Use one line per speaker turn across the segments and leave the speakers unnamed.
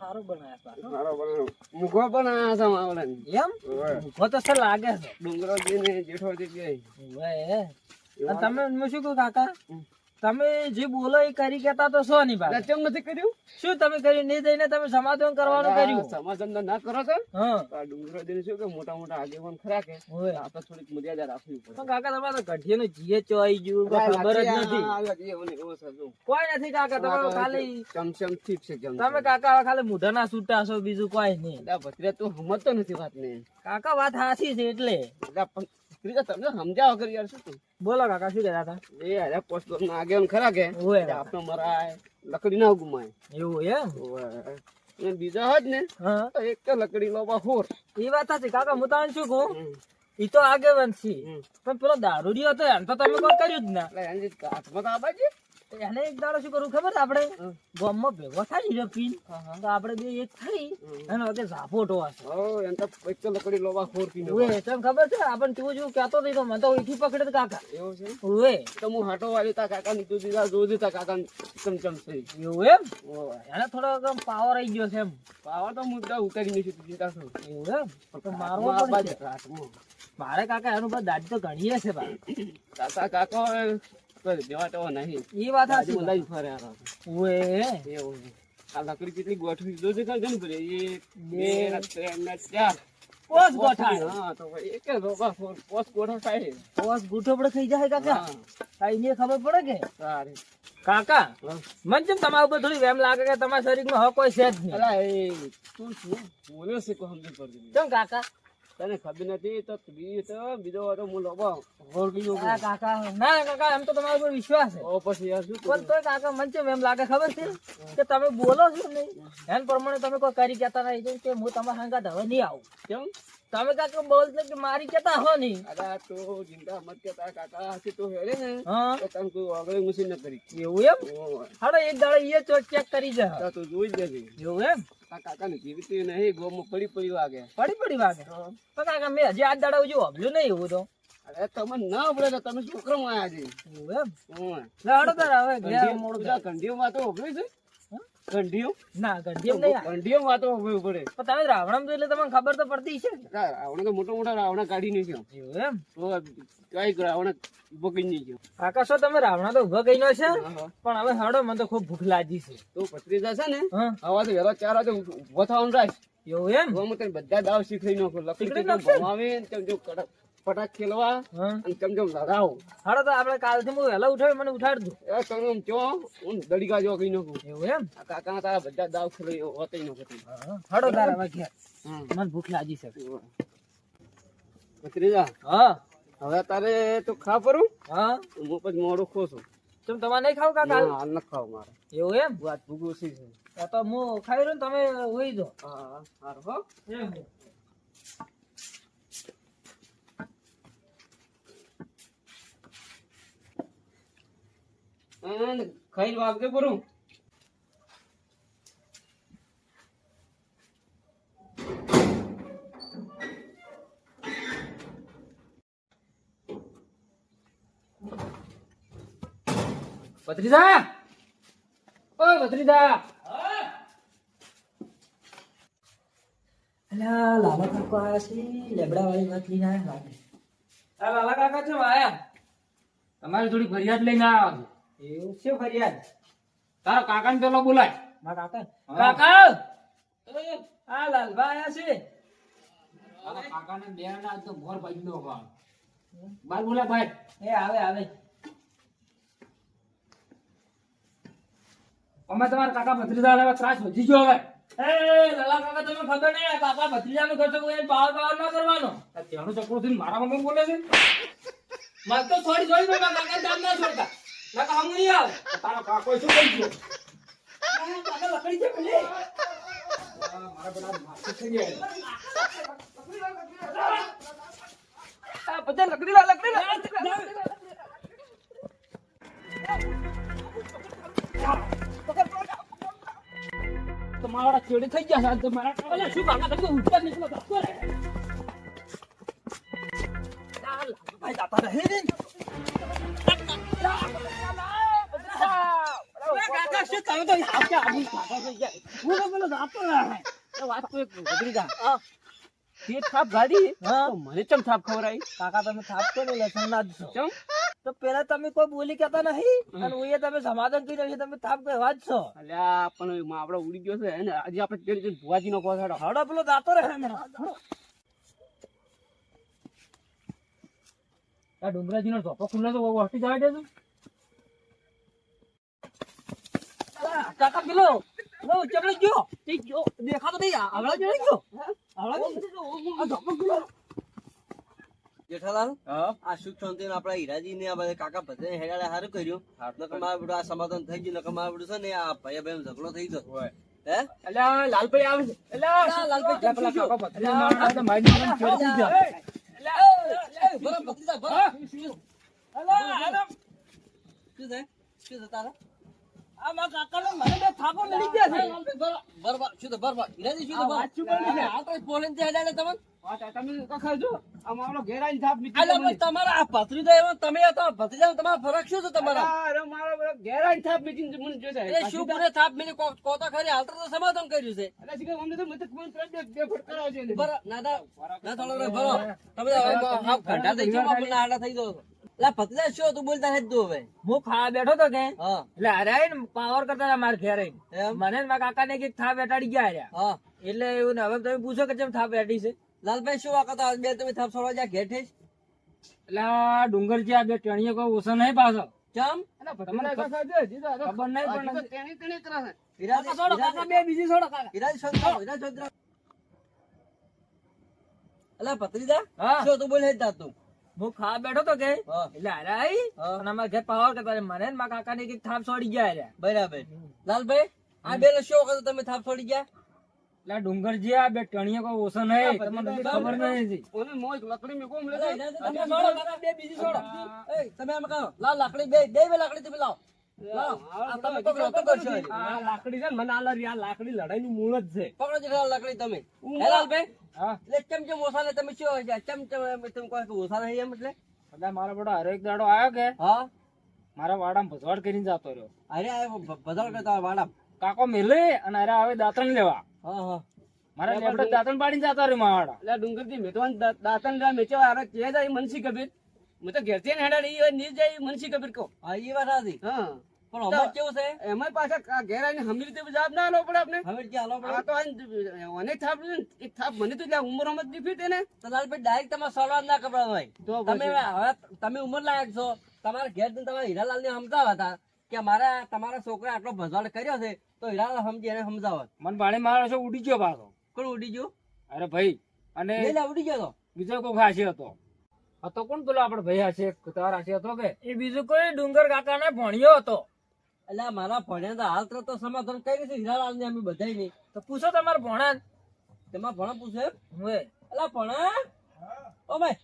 સારું બનાવ્યા
છે.
એમ
ઓવે.
તો સર લાગે છે
બે.
ઓવે. તમે શું કહો કાકા. તમે જે બોલો એ કરી કેતા તો છો
ની
બાર
કેમ નથી કર્યું?
શું તમે કર્યું? નહીં જઈને તમે સમાધાન કરવાનું કર્યું?
સમાધાન ના કરો તો
હા.
તો આ શું કે મોટા મોટા આગેવાન ખરા કે. તો થોડીક મર્યાદા રાખવી પડે.
કાકા તમારે તો ગઢિયાનો જીએ ચો આવી ગયું કોઈ ખબર જ નથી.
ને
કોઈ નથી કાકા તમારો ખાલી
ચમચમ ઠીક છે.
તમે કાકા ખાલી ખાલી મોઢાના છૂટા છો બીજું કોઈ નહીં.
ભત્રીજા તું સમજતો નથી વાતને.
કાકા વાત સાચી છે એટલે.
એટલે પણ ભત્રીજા તમને સમજાવો કરી યાર શું
બોલો કાકા શું કહેતા હતા?
એ હારે પોસ્ટ ના આગેવાન ખરા કે? આપણે મરાય લકડી ના ગુમાય.
એવું એમ.
બીજા હોત ને તો એક લકડી લો હોર.
એ વાત સાચી. કાકા હું તમને શું કહું. ઈ તો આગેવાન છે. પણ પેલો દારૂડિયો હતો એને તો તમે કોઈ કર્યું જ ના.
હાથમાં તો આબાજી.
એને એક દાડો શું કરવું ખબર? આપણે
હમ.
ભેગો થાય ને પીન તો આપણે બે એક થઈ. અને વગર ઝાપોટો હશે
તો તો લકડી લોવા ખોર પીને
ઉવે તમને ખબર છે? આપણને તું જેવું કહેતો નહીં તો મને તો ઓઈથી પકડે તો કાકા.
એવું છે? તો હું હાટો વાળી તા કાકા ની તું દીધા જોઈ દીધા કાકા ચમચમ થઈ.
એવું એમ. એને થોડો પાવર આવી ગયો છે એમ.
પાવર તો મુદ્દા ઉતારી નહીં તું દીધા છું
એવું એમ? તો મારવો. મારે કાકા એનું બધા દાદી તો ઘણી હશે ભાઈ
કાકા કાકો નહીં.
એ વાત સાચી
લઈ ફરે આ એવું આ લકડી કેટલી ગોઠવી જોજે કાંઈ ઘણી બધી. એક બે.
બે,
ત્રણ ને ચાર.
પોસ ગોઠાય
હા તો ભાઈ એક જ પોસ ગોઠવ થાય.
પોસ ગુઠો પડે થઈ જાય કાકા.
હા.
ને ખબર પડે કે?
સારી
કાકા મન જેમ તમારા ઉપર થોડી વેમ લાગે કે તમારા શરીરમાં હક કોઈ છે જ નહીં.
અલા એ તું શું બોલ્યો છે કોઈ સમજ પડતી
કેમ કાકા?
તને ખબર નથી તો બી તો બીજો વાતો હું લોકો હોર
કાકા ના કાકા એમ તો તમારા પર વિશ્વાસ છે.
ઓ પછી યાર શું
પણ તો કાકા મને છે એમ લાગે ખબર છે? કે તમે બોલો છો નહીં. એન પ્રમાણે તમે કોઈ કરી કેતા નહીં. જેમ કે હું તમારા સંગાત હવે નહીં આવું.
કેમ?
તમે કાકા બોલતો કે મારી કેતા હો નહીં.
અરે તો જિંદા મત કેતા કાકા. હાથી તો હેરે ને.
હા.
તો તને કોઈ ઓગળી મશીન ન કરી.
એવું એમ? હાડો એક દાડો એ ચોક ચેક કરી જા.
તો તું જોઈ જ દેજે
એવું એમ?
આ કાકાને જીવતી નહીં ગોમાં પડી પડી વાગે.
પડી પડી વાગે? પણ કાકા મેં હજી આજ દાડા જો અભલ્યું નહીં એવું તો.
અરે તમે ના પડે તો તમે છોકરામાં આયા
આજે એમ?
હમ
લે હાડો તાર હવે
બધા કંઢીઓમાં તો ઉભરી છે? કંઢીઓ
ના ગંઢી નહીં આ.
કંઢીઓમાં તો પડે
પણ તમે રાવણમ તો એટલે તમને ખબર તો પડતી છે
રાવણ તો મોટો મોટો રાવણ કાઢી નહીં ગયો
એમ?
તો કઈ રાવણ બગડી નહીં ગયો
કાકા શું તમે રાવણા તો ઊભા કઈ છે? પણ હવે હાડો મને તો ખૂબ ભૂખ લાગી છે.
તો ભત્રીજા છે ને?
હા.
હવા તો વહેલો ચાર વાગે ઊભો થવાનું રાખ.
એવું એમ?
ગોમાં તને બધા દાવ શીખવી નાખો. લકડી ચમ કડક. ફટાક ખેલવા અને ચમ ચમ લડાવો.
હાડો તો આપણે કાલથી હું વહેલા ઉઠાવી મને ઉઠાડ દઉં.
એ તમે આમ ચો હું જેવો કહી નાખું.
એવું એમ?
કાકા તારા બધા દાવ ખેલી હોતે.
હાડો તારા મને ભૂખ લાગી છે.
ભત્રીજા
હા.
હવે તારે તો ખા પરું
હા.
હું પછી મોડું ખો છું.
તમે તમારે નહીં ખાવ કાકા?
ના, ન ખાવ મારે.
એવું એમ?
વાત ભૂગું છે.
તો હું ખાઈ રહ્યો તમે હોઈ દો
હા હા. હારું હો.
એમ.
ખાઈ વાગજે પરું
ભત્રીજા? ઓય ભત્રીજા. અલા લાલા કાકા આયા છે લેબડા વાળી વાત લઈને આયા લાગે. આ લાલા કાકા છે આયા
તમારી થોડી ફરિયાદ લઈને આવ્યા
એવું છે ફરિયાદ?
તારા કાકાને પેલો બોલાય.
મારા કાકા
હા.
કાકા! આ લાલભા આયા છે.
તારા કાકાને બેન આજ તો મોર બાજુ નો બાર બોલા ભાઈ.
એ આવે આવે.
અમે તમારા કાકા ભત્રીજા હવે ત્રાસ વધી ગયો હવે.
એ લાલા કાકા તમે ખબર નહીં કાકા ભત્રીજા નું ખર્ચો કોઈ પાવર પાવર ના કરવાનો.
તેનું ચક્રો થઈને મારા મમ્મી બોલે છે?
મત તો છોડી છોડી મેં કાકા દામ ના છોડતા કાકા હમ નહીં આવે.
તારો કાકો શું કહી ગયો?
આ કાકા લકડી છે
આ મારા પેલા માથે થઈ ગયા
આ બધા લકડી લા લકડી લા
તો મારા ચેડી થઈ ગયા છે આજ તો મારા
અલા શું કાકા તમે ઉપર નીકળો ભાઈ દાતા રહે ને
તમે તો આપકે આબુ હું તો પેલો જાતો ના વાત તો એક ગધડી જા. તે થાપ ગાડી તો મને ચમ થાપ ખવડાવી?
કાકા તમે થાપ તો નહીં લસણ ના જ છો. તો પેલા તમે કોઈ બોલી કેતા નહીં અને હું તમે સમાધાન કરી રહ્યો તમે થાપ કહેવા જ છો.
અલ્યા પણ આપડે ઉડી ગયો છે ને? આજે આપણે પેલી ભુવાજી નો કોસાડો હેડો.
પેલો જાતો રહે હમણાં. આ ડુંગરાજી નો ચોપો ખુલ્લો તો હટી જવા અલા, કાકા પેલો. પેલો ચકલો ગયો. તે ગયો. દેખાતો નહીં. આવડા જો ગયો. આવડા આ ચોપો ખુલ્લો
જેઠાલાલ આ સુખ શાંતિ આપડા હીરાજી ને આ કાકા ભદ્રે હેડાડે સારું કર્યું. નકર મારે બધું આ સમાધાન થઈ ગયું નકર મારે બધું છે ને આ ભાઈ ભાઈ ઝઘડો થઈ ગયો. હે?
અલ્યા લાલભાઈ આવે છે. અલ્યા
લાલભાઈ
કાકા મારા છેડી દીધા.
ગયા
શું શું થાય
શું
તમારા ભત્રીજા તમે ભત્રીજા તમારો ફરક શું છે તમારા?
થાપ.
એ શું પૂરે થાપ મિલી કો કો ખરી? હાલ તો સમાધાન કર્યું છે. તમે હાફ ઘંટા થઈ ગયો આપણને આડા થઈ ગયો લા ભત્રીજા શું તું બોલતા હે તું હવે?
હું ખાવા બેઠો તો કે? એટલે અરે પાવર કરતા ઘેર. મને ને કંઈક થાપ બેટાડી ગયા હાર્યા. એટલે એવું ને હવે તમે પૂછો કે કેમ થાપ બેઠી છે?
લાલભાઈ શું વાંકો બે તમે થાપ છોડવા જ્યાં ઘેર ઠેસ
એટલે આ ડુંગરજી આ બે ટેણીએ કોઈ ઓછો નહીં પાછો.
ચમ?
અલા,
ખબર નહીં પણ
કરે છે.
છોડો, કાકા બે બીજી છોડો કાકા.
અલા
હા.
શું તું બોલે તા તું?
હું ખા બેઠો તો કે? એટલે અરે આઈ અને અમારા ઘેર પાવર કરતા. મને મારા કાકા ને કંઈક થાપ છોડી ગયા અરે
બરાબર. લાલભાઈ આ બે ને શું વખત તમે થાપ છોડી ગયા?
એટલે ડુંગરજી આ બે ટણીએ કોઈ ઓછો નહીં. તમને ખબર નહીં
ઓને મોજ લકડી મેં કોમ
અલા, તમે છોડો, કાકા, બે બીજી છોડો. તમે આમ કહો, લાવ લાકડી બે બે બે લાકડી તમે લાવો.
લાકડી છે ને મને આલા રી, આ લાકડી લડાઈનું મૂળ જ છે.
પકડો લાકડી તમે. હે લાલભાઈ
હા.
એટલે ચમ ચમ ઓછા ને તમે શું હોય એમ તમે કહો કે ઓછા નહીં એમ એટલે?
એટલે મારા બેટો હરેક દાડો આવ્યો કે?
હા.
મારા વાડામાં ભજવાડ કરીને જતો રહ્યો.
અરે ભજવાડ કરતા વાડા
કાકો મેલે અને અરે આવે દાંતણ લેવા.
હા હા.
મારા લેબડે દાંતણ પાડીને જતો રહ્યો મારા વાડા
એટલે ડુંગરથી મેતવાન દાંતણ લેવા મેચવા હારે કે જાય મનસી કબીર. હું તો ઘેરથી હેડા રહી ની જાય મનસી કબીર કહો.
હા એ વાત હતી
હા.
પણ હમણાં કેવું છે?
એમાં પાછા ઘેર આવીને હમી રીતે જવાબ ના આલો પડે આપણે.
હવે ક્યાં હાલો
આ તો આઈને થાપ એક થાપ મને તો લ્યા ઉંમરમાં જ દીધી તેને.
તો લાલભાઈ ડાયરેક્ટ તમારે સળવા ના કપડા હોય
તો
તમે હવે તમે ઉંમર લાયક છો. તમારા ઘેર જઈને તમારા હીરાલાલ ને સમજાવવા હતા કે મારા તમારા છોકરા આટલો ભજવાડ કર્યો છે તો હીરાલાલ સમજી એને સમજાવત.
મને ભાણે મારો છો ઉડી ગયો પાછો.
કોણ ઉડી ગયો?
અરે ભાઈ અને
ઉડી ગયો તો.
બીજો કોઈ હાસી હતો. હતો કોણ પેલો આપડે ભાઈ હાસી તાર હાસી હતો કે? એ બીજું કોઈ ડુંગર કાકા ને ભણ્યો હતો.
એટલે મારા ભણ્યા તો હાલ તો સમાધાન કઈ નથી હીરાલાલ ને અમે બધા નહીં.
તો પૂછો તમારા ભણા
તેમાં ભણા પૂછે એમ?
હું
અલા ભણા ઓ ભાઈ.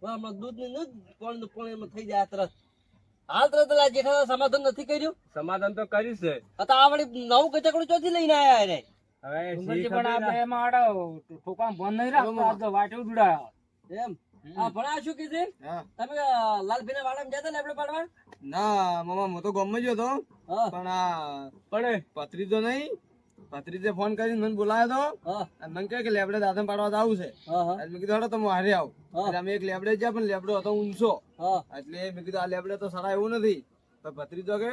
હમણાં દૂધ ને દૂધ પાણી નું એમાં થઈ જાય આ તરત. હાલ તરત જેઠા સમાધાન નથી કર્યું?
સમાધાન તો કર્યું છે.
આ તો આ વળી નવું કચકડું ચોથી લઈને આયા રે
ડુંગરજી પણ આ બે ઠોકામ બંધ નહીં રાખતો વાટે ઉડાયો
એમ? ભણા શું કીધું તમે અ, લાલભાઈના વાડામાં જતા ને આપણે પાડવા?
ના મામા હું તો ગામમાં જ હતો. પણ આ પણ ભત્રીજો નહીં. ભત્રીજે ફોન કરીને મને બોલાયો હતો અને મને કહે કે લેબડે દાદા પાડવા તો આવું છે.
હા હા.
એટલે મેં કીધું હેડો તમે હારે આવ. એટલે અમે એક લેબડે ગયા પણ લેબડો હતો ઊંચો.
હા.
એટલે મેં કીધું આ લેબડે તો સારા એવું નથી. તો ભત્રીજો કે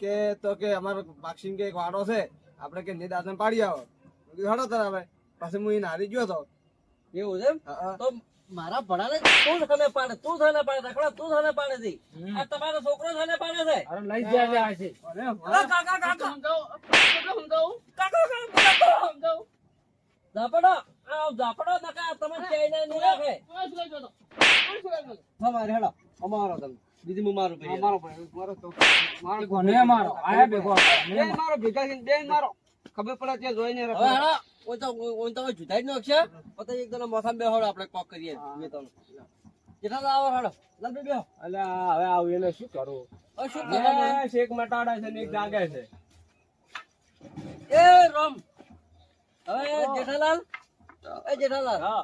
કે તો કે અમારો પાક્ષિંગ કે એક વાડો છે. આપણે કે ને દાંતણ પાડી આવો. મેં કીધું હેડો તાર હવે પછી હું એને હારી ગયો હતો
એવું છે. તો મારા ભણાને તું સાને પાડે તું સાને પાડે રખડા તું સાને પાડે છે આ તમારો છોકરો સાને પાડે છે.
અરે લઈ જાય છે.
અરે કાકા કાકા.
સમજાવો
કાકા કાકા
સમજાવો
ઝાપડો આ ઝાપડો નકા તમે ચાઇના નહીં રાખે? તમારે હેડો અમારો તમે. બીજી હું મારું ભાઈ
મારો ભાઈ મારો તો મારો
કોને મારો? આયા ભેગો
મારો ભેગા થઈને બે મારો. ખબર પડે ત્યાં જોઈને
હવે ઓય તો ઓય તો જુદાઈ જ નાખશે. પછી એક જણો મોસામ બેહોડો આપણે કોક કરીએ. બે ત્રણ. જેઠા આવો હેડો લાલભાઈ બેહો.
અલ્યા હવે આવું એને શું કરું?
હવે શું કરવાનું?
શેક મટાડે છે ને એક જાગે છે.
એ રામ. હવે જેઠાલાલ. એ જેઠાલાલ.
હા.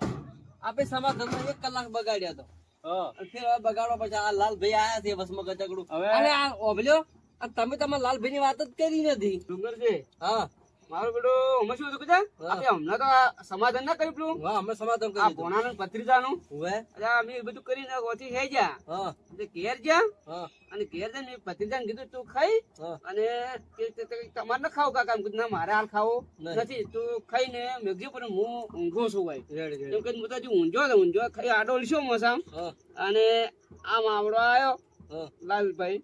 આપણે સમાધાનમાં એક કલાક બગાડ્યા હતો
હા.
બગાડો પછી આ લાલ ભાઈ આયા છે બસમાં ગચકડું
હવે-
આ તમે તમારા લાલભાઈ ની વાત જ કરી નથી.
ડુંગરજી.
હા.
મારું બેટું અમે શું હતું કીધા આપણે હમણાં તો સમાધાન ના કર્યું પેલું.
હા અમે સમાધાન
આ
કરી દીધું
ભોણાનું
હવે
એટલે અમે બધું કરીને ઓછી થઈ ગયા.
હા.
એટલે ઘેર ગયા અને ઘેર જઈને કીધું તું ખાઈ અને તમારે ન ખાવ કાકા. કીધું ના મારે હાલ ખાવો નથી. તું ખાઈ ને મેઘજી પણ હું ઊંઘો છું ભાઈ. એમ કહીને હું તો હજી ઊંઝો ને ઊંઝો ખાઈ આડો લીશો મોસામ. અને આ માવડો આવ્યો
હા.
લાલભાઈ.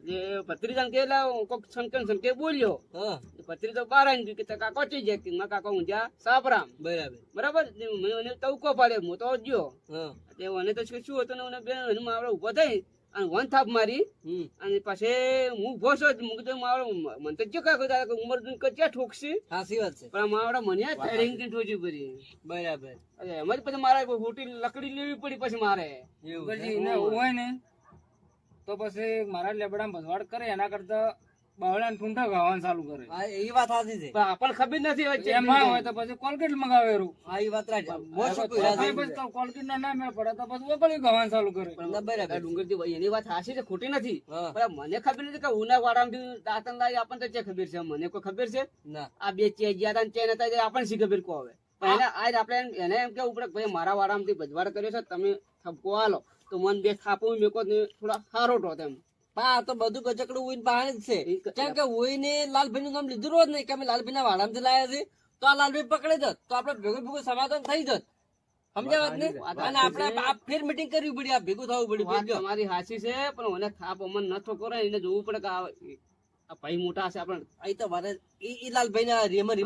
હા
એટલે ભત્રીજાને કે કોક છનકન સંકે બોલ્યો.
હા.
ભત્રીજો બહાર આવીને કે તે કાકો ચી જાય કે મારા કાકો જા સાપરામ.
બરાબર.
બરાબર? મને તવકો પાડે હું તો ગયો.
હા.
તે મને તો શું હતું ને મને બેન એને માવડો ઊભો થઈ અને વન થાપ મારી. અને પછી હું ઊભો છો જ. મું કીધું માવડો. મને તો જો કાકો દાદા ઉમર દુન ક્યાં ઠોકશે?
સાચી વાત છે.
પણ મારા મને આ કે ઠોકી પડી
બરાબર.
એટલે એમ જ પછી મારે મોટી લકડી લેવી પડી પછી મારે.
એવું
પછી હોય ને. તો પછી મારા લેબડા ભજવાડ કરે એના કરતા બાવળા ઠૂંઠા ખાવાનું ચાલુ કરે.
હા એ વાત સાચી છે.
પણ આપણને ખબર નથી હોય
એમાં હોય તો પછી કોલગેટ મગાવે રૂ
હા એ વાત
તો પછી કોલગેટ ના ના મેળ પડે તો પછી ઓગળી ખાવાનું ચાલુ કરે.
બરાબર
ડુંગરજી એની વાત સાચી છે ખોટી નથી. પણ મને ખબર નથી કે ઉના વાળામાંથી દાંતણ લાવી આપણને તો ચે ખબર છે? મને કોઈ ખબર છે?
ના.
આ બે ચે ગયા હતા ચે ચેન હતા તે આપણને શી ખબર કો હવે પણ એને આજ આપણે એને એમ કેવું પડે કે ભાઈ મારા વાળામાંથી ભજવાડ કર્યો છે તમે ઠપકો આલો. તો મન બે થાપું મેકો ને થોડા સારો ટો તેમ.
પા તો બધું ગજકડું ઉઈને બહાર જ છે. કેમ કે ઉઈને લાલભાઈ નું નામ લીધું રોજ નહીં. કે અમે લાલભાઈ ના વાડામાંથી લાયા છે તો આ લાલભાઈ પકડી જત તો આપડે ભેગું ભેગું સમાધાન થઈ જત. સમજાવત ને? અને આપણે આ ફેર મીટિંગ કરવી પડી. આ ભેગું થવું પડ્યું.
તમારી હાસી છે પણ મને થાપ અમન નથો કરે એને જોવું પડે કે ભાઈ મોટા હશે આપણે.
અહીં તો મારે ઈ ઈ લાલભાઈ ના રેમર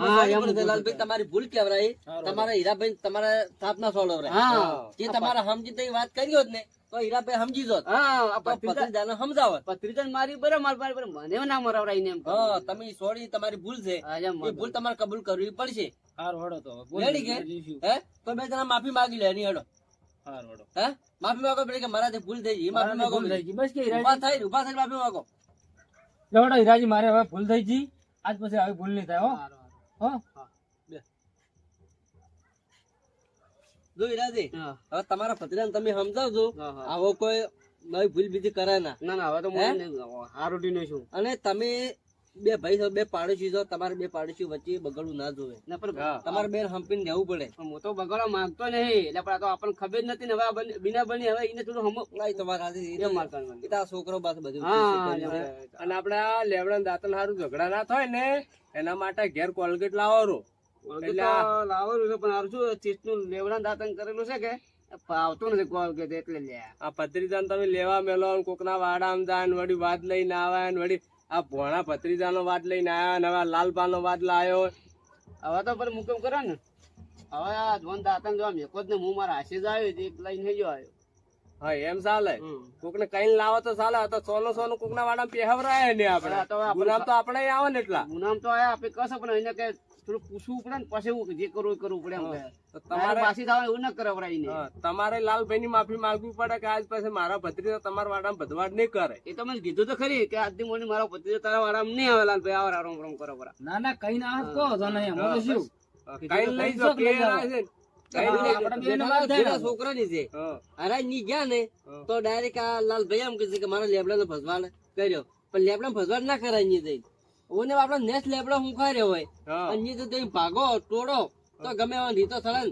લાલભાઈ તમારી ભૂલ કેવરાય તમારા હીરાભાઈ તમારા થાપ ના સોળવરાય જે તમારા સમજી તઈ વાત કરી હોત ને તો હીરાભાઈ સમજી જોત.
હા
સમજાવો સમજાવત.
મારી બરાબર મારી મારી પર મને ના મરાવરાય ને એમ
હા તમે સોરી તમારી ભૂલ છે. એ ભૂલ તમારે કબૂલ કરવી પડશે.
હાર વડો તો.
રેડી કે? હે? તો બે જણા માફી માંગી લે એની હેડો.
હાર વડો
હે? માફી માંગો પેલી કે મારાથી ભૂલ થઈ ગઈ. માફી માંગો
બસ કે
ઊભા થઈ ઊભા થઈ માફી માંગો.
લેવડો હિરાજી મારે હવે ભૂલ થઈ ગઈ. આજ પછી આવી ભૂલ નહીં થાય હો.
જો હીરાજી
હા,
હવે તમારા ભત્રીજાને તમે સમજાવજો. આવો કોઈ નવી ભૂલ બીજી કરે ના.
ના ના હવે તો
હે?
નહીં છું.
અને તમે બે ભાઈ છો બે પાડોશી છો તમારે બે પાડોશી વચ્ચે બગડવું ના જોવે
ના પણ
તમારે બેન હંપીને રહેવું પડે
હું તો બગડવા માંગતો નહીં એટલે પણ તો આપણને ખબર જ નથી ને હવે બિના બની- હવે એને થોડું હમ
ના, ઈ તો વાત સાચી. ઈ તો-
એમ મારતા મને.
ઈ તો આ છોકરો પાસે બધું.
અને આપડે આ લેવડા દાંતણ સારું ઝઘડા ના થાય ને એના માટે ઘેર કોલગેટ
લાવો લાવવાનું લાવેલું છે પણ અર્જુ શું ચીજનું લેવડા દાંતણ કરેલું છે કે ભાવતું નથી કોલ કે એટલે લે
આ ભત્રીજાને તમે લેવા મેલો ને કોકના વાડામાં જાય ને વળી વાત લઈને આવે વળી આ ભોણા ભત્રીજાનો વાત લઈને આવ્યા ને હવે આ લાલપાનો વાદ લાયો
હવે તો પણ મુકમ કરો ને. હવે આ ધોન દાંતણ જો મેકો જ ને હું મારા હાથે જ આવ્યો એક લઈને જ આવ્યો.
હા એમ ચાલે. કોક ને કઈ લાવો તો ચાલે તો સોનું સોનું કોકના વાડા પેહવરાય ને આપડે
હા, તો આપણે-
ગુલામ તો આપણે આવે ને એટલા.
ગુનામ તો આયા આપે કશે પણ એને કે થોડું પૂછવું પડે ને પછી એવું જે કરવું કરવું પડે એમ તમારે પાછી થવા એવું ન કરાવરાય ને
તમારે લાલભાઈ ની માફી માંગવી પડે કે આજ પાસે મારા ભત્રીજા તમારા વાડામાં ભદવાડ નહીં કરે?
એ તો મેં કીધું તો ખરી કે આજની મોડી મારા પતિ તારા વાડામાં નહીં આવે લાલભાઈ આવા રોમ રોમ કરો બરા.
ના ના કઈ ના કહો તો નહીં એમાં તો શું?
કઈ લઈ જો કે ને.
ને.
છે. ની ગયા ને તો ડાયરેક્ટ આ લાલભાઈ એમ કીધું કે મારા લેબડા ભસવાડ કર્યો. પણ લેબડા ભસવાડ ના કરાયની જઈ ઓને આપડે નેક્સ્ટ લેબડો હું રહ્યો હોય.
હા,
તો તઈ ભાગો તોડો તો ગમે એવા રીતો સળન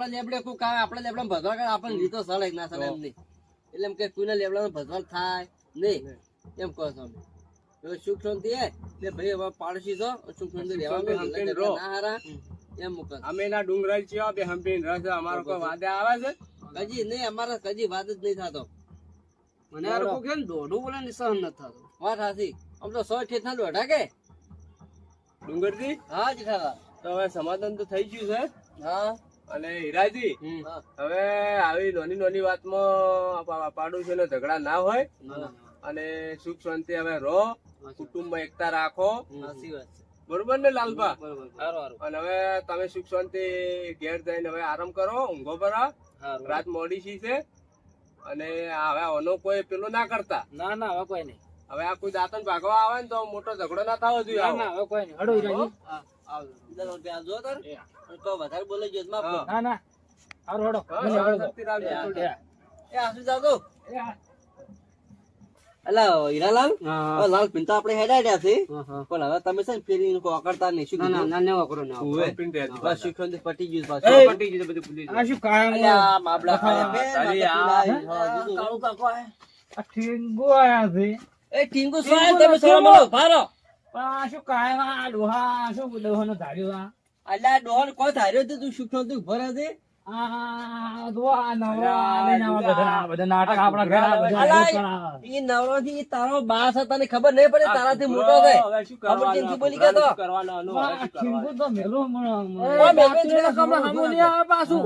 ને લેબડે કોઈ કામ? આપડા લેબડા ભસવા કરે આપણને રીતો સળે ના સળે એમ નહીં. એટલે એમ કે કોઈના લેબડા ભસવાડ થાય નહીં. એમ કહો છો અમે. સુખ શાંતિ હે? એટલે ભાઈ હવે પાડોશી છો સુખ શાંતિ રહેવાનું
શાંતિ
ના હારા. એમ મૂકે
અમે ના ડુંગરાળ છીએ બે હંપીને રસ અમારો કોઈ વાદે આવે છે?
કજી નહીં અમારે કજી વાત જ નહીં થતો.
મને આ લોકો કે દોઢું બોલે ને સહન નથી થતું.
વાત હાસી આમ તો સો ઠેઠના દોઢા કે?
ડુંગરજી?
હા જેઠાલા
તો હવે સમાધાન તો થઈ ગયું છે.
હા.
અને હીરાજી હવે આવી નાની નાની વાતમાં પાડોશીનો ઝઘડા ના હોય. અને સુખ શાંતિ હવે રહો. કુટુંબમાં એકતા રાખો. બરોબર ને લાલભા? અને હવે તમે સુખ શાંતિ ઘેર જઈને હવે આરામ કરો ઊંઘો
ભરા
રાત મોડી છે. અને હવે આનો કોઈ પેલું ના કરતા.
ના ના હવે કોઈ નહીં.
હવે આ કોઈ દાંતન ભાગવા આવે ને તો મોટો ઝઘડો ના થવો જોઈએ
ના ના હવે કોઈ નહીં. હડો
ઈરાજી આવજો.
લોકો ત્યાં જો તર. તો વધારે બોલે જો માફ
ના ના. હારું હડો મને
રાખજો.
એ,
આસુ
જાગો
અલા હીરાલાલ? લાલ પિન આપણે હેડાડ્યા છે. પણ હવે તમે છે ને ફેરી વાકડતા નહીં શું
ના, ના, ના, ના ના વાપરો.
બસ શીખવાનું પટી ગયું
એ,
પટી ગયું બધું ભૂલી
આ શું કાયમ
અલ્યા, બાબલા ખાયા બે,
આ-. કાળું કાકો આ.
આ ઠીંગો આયા છે.
એ ટીંગુ સોય તમે સોય ભારો.
આ શું કાયમ આ ડોહા શું ડોહાનો ધાર્યો આ?
અલ્યા ડોહન કોઈ ધાર્યો તો તું સુખનો તું ભરે છે? તારો બાસ તને ખબર નહીં પડે તારાથી મોટો બોલી ગયા તો?
મેલો
સામું પાછું.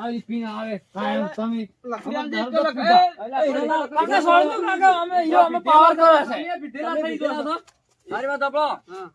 આવી પીને આવે કાયમ તમે
લખી આમ
તમે
દેખ
ધરધર
કે લખી.
પીધા. કાકા અમે ઈયો અમે પાવર કરે છે
તમે પીધેલા છો? મારી વાત સાંભળો.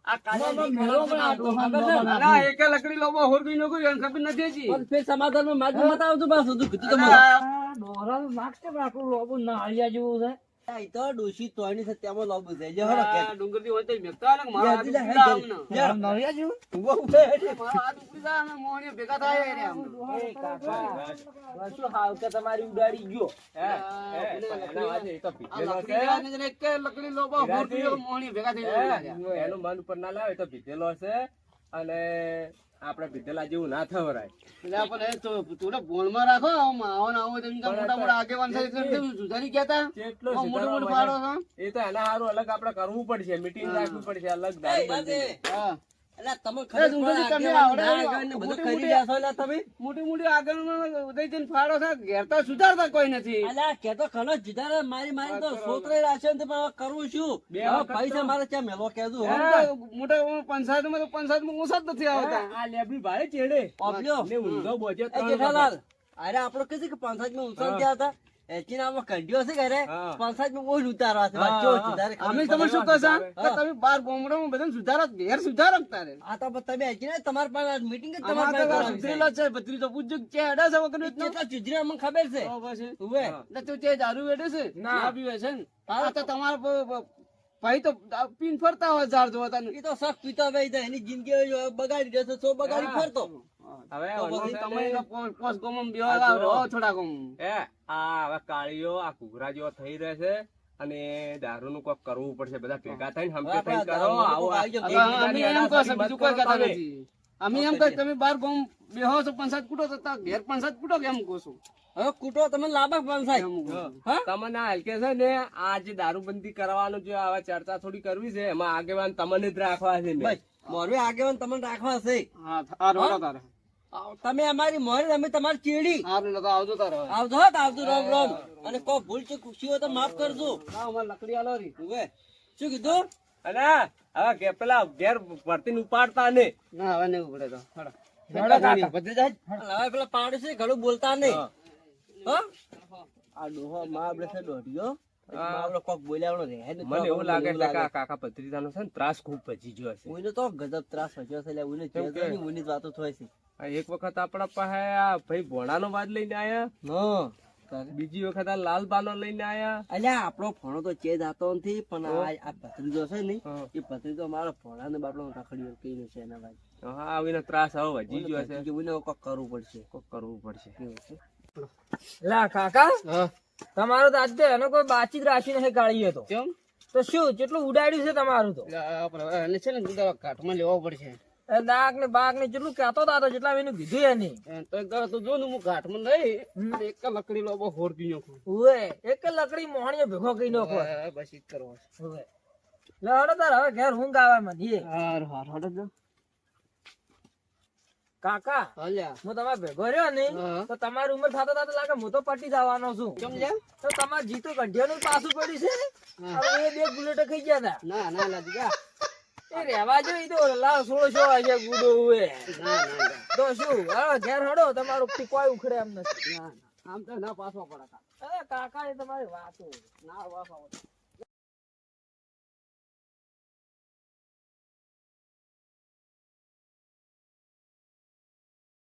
આ કાલે
મેલો
દી
મેલો
ખરાબ
પણ આ
ખબર છે?
ડોહાનો
અલા, એકે લકડી લોબો હોરગી નો કોઈ એને નથી હજી.
પણ ફેર સમાધાનમાં મારી બતાવજો પાછું. તું તો
આ ડોરાનું નાક કેમ આટલું લોબુ નાળિયા જેવું છે
તો ડોશી તોયની છે તેમાં લાંબુ છે. લ્યો હેડો કે.
ડુંગરથી હોય તો મેકતા હોય મારા
યા,
હાથ
દીધા,
ઉપડી
હે,
જાય આમને.
યા.
નાળિયા જેવું
ઊભો ઊભો
મારા હાથ ઉપડી જાય અને ભેગા થાય રે આમ.
એ કાકા, શું હાવ કે તમારી ઉડાડી ગયો હે? પણ
લકડી
એના વાતે તો પીધેલો છે.
ને જરા લકડી લોબો ભેગા થઈ
એનું મન ઉપર ના લાવે તો પીધેલો છે અને આપણે ભીધેલા જેવું ના થવરાય
એટલે આપણે એ તો થોડા રાખો આમ આવો ને આવો તેમ મોટા મોટા આગેવાન કેતા કહેતા. મોટું મોટું પાડો
એ તો એના સારું અલગ આપડે કરવું પડશે મીટિંગ રાખવી પડશે અલગ
હા.
છો
છો
મારી મારી તો સોતરે રાખ્યો ને તે પણ હવે કરવું પૈસા મારે ક્યાં મેલો કેજો
પંચાયત પંચાયતમાં તો પંચાયતમાં ઓછા જ નથી આવતા.
આ લેબડી ચેડે.
જેઠાલાલ અરે કીધું કે પંચાયતમાં ઉતાર ગયા હતા. એચી નામનો છે ઘરે?
હા.
કોઈ ઉતારવા છે
હા,
વાંચ્યો ખબર
અમે તમે શું કહો કે તમે બાર ગામડામાં બધાને સુધારો ઘેર સુધારો તારે?
આ તો તમે એચી ને પાસે મીટિંગ જ તમારી પાસે
તો
છે.
સુધરેલો જ પૂછજો કે ચે છે વગર રીતનો?
કેટલા ચીજરી અમને ખબર છે?
તો પછી. તું ચે દારૂ વેડે છે. ના. પીવે છે ને. આ તો તમારા પ- પ- ભાઈ તો પીન ફરતા હોય ઝાડ જોવા ને.
એ તો શક પીતો ભાઈ એની જિંદગી બગાડી દેશે સો બગાડી ફરતો.
હવે
તમે પોસ ગામમાં બેહવા થોડા ગામમાં.
એ આ હવે કાળીઓ આ ઘૂઘરા જેવો થઈ રહે છે અને દારૂ નું કોક કરવું પડશે. બધા ભેગા થઈને હમકે કરો આવું.
અમે એમ કહો બીજું કોઈ કહેતા નથી. અમે એમ કહે તમે બાર ગોમ બેહો છો પંચાયત કૂટો તો ઘેર પંચાયત કૂટો કેમ કહો છો?
હવે કૂટો તમે લાભક પંચાયત
તમને હાલ હલકે છે ને આ જે દારૂબંધી કરવાનું જે હવે ચર્ચા થોડી કરવી છે એમાં આગેવાન તમને જ રાખવા છે.
મોરબી આગેવાન તમને રાખવા છે.
હા તારે
તમે અમારી મોરી અમે તમારી ચીડી.
આવજો
આવજો હો તો આવજો રામ રામ. અને કોઈ ભૂલ છે ખુશી હોય તો માફ કરજો.
લકડી આલો રી.
હવે શું કીધું?
અને હવે કે પેલા ઘેર ભરતી ઉપાડતા ને
ના હવે નહીં ઉપડે તો.
હવે પેલા પાડે છે ઘણું બોલતા નહીં. આ ડોહો માં આપડે છે દોઢિયો.
મને એવું લાગે છે કે આ કાકા ભત્રીજાનો છે ને ત્રાસ ખૂબ ભજી ગયો છે
તો ગજબ ત્રાસ વધ્યો છે એટલે? ની વાતો થાય છે.
એક વખત આપણા પાસે આ ભાઈ ભોણાનો વાદ લઈને આયા. બીજી વખત આ લાલ લાલબાનો લઈને આયા.
અલ્યા આપણો ફોણો તો ચેજ આતો નથી પણ આ આ ભત્રીજો છે ને
હા.
એ ભત્રીજો મારો ફોણા ને બાપડો રખડ્યો કઈ છે એના ભાઈ
હા આવીને ત્રાસ આવો વધી ગયો છે.
ભત્રીજો કોક કરવું પડશે.
કોક કરવું પડશે.
કેવું છે?
લા કાકા. તમારો તો આજે એનો કોઈ બાચી રાખી નથી કાઢી હતો
કેમ?
તો શું કેટલું ઉડાડ્યું છે તમારું તો?
આપણે એને છે ને કાઠમાં લેવો પડશે.
દાગ ને બાગ ને કેટલું કહેતો હતો જેટલા એનું કીધું એની.
તો એક તો જો ને હું ઘાટમાં અને એક લકડી લોબો હોરકી નાખું.
ઉવે એક લકડી મોહણીએ ભેગો કરી નાખો.
બસ ઈ જ કરવા
લે હડો તાર હવે ઘેર ઊંઘ આવે મને
હાર હાર હડો જો.
કાકા હું તમારે ભેગો રહ્યો ને તો તમારી ઉંમર થાતો થાતો લાગે હું તો પટી જવાનો છું? તો તમારે જીતો ગઢિયાનું પાછું પડ્યું છે?
હા.
બે બુલેટો ખાઈ ગયા હતા
ના ના લાજી.
એ રહેવા જો ઈ તો લાવ સોળો સો છે ગુડો
ના.
તો શું હવે ઘેર હડો તમારું કોઈ ઉખડે એમ નથી
ના આમ તો ના પાછો પડે કાકા.
અરે કાકા એ તમારી વાતો
ના પડે.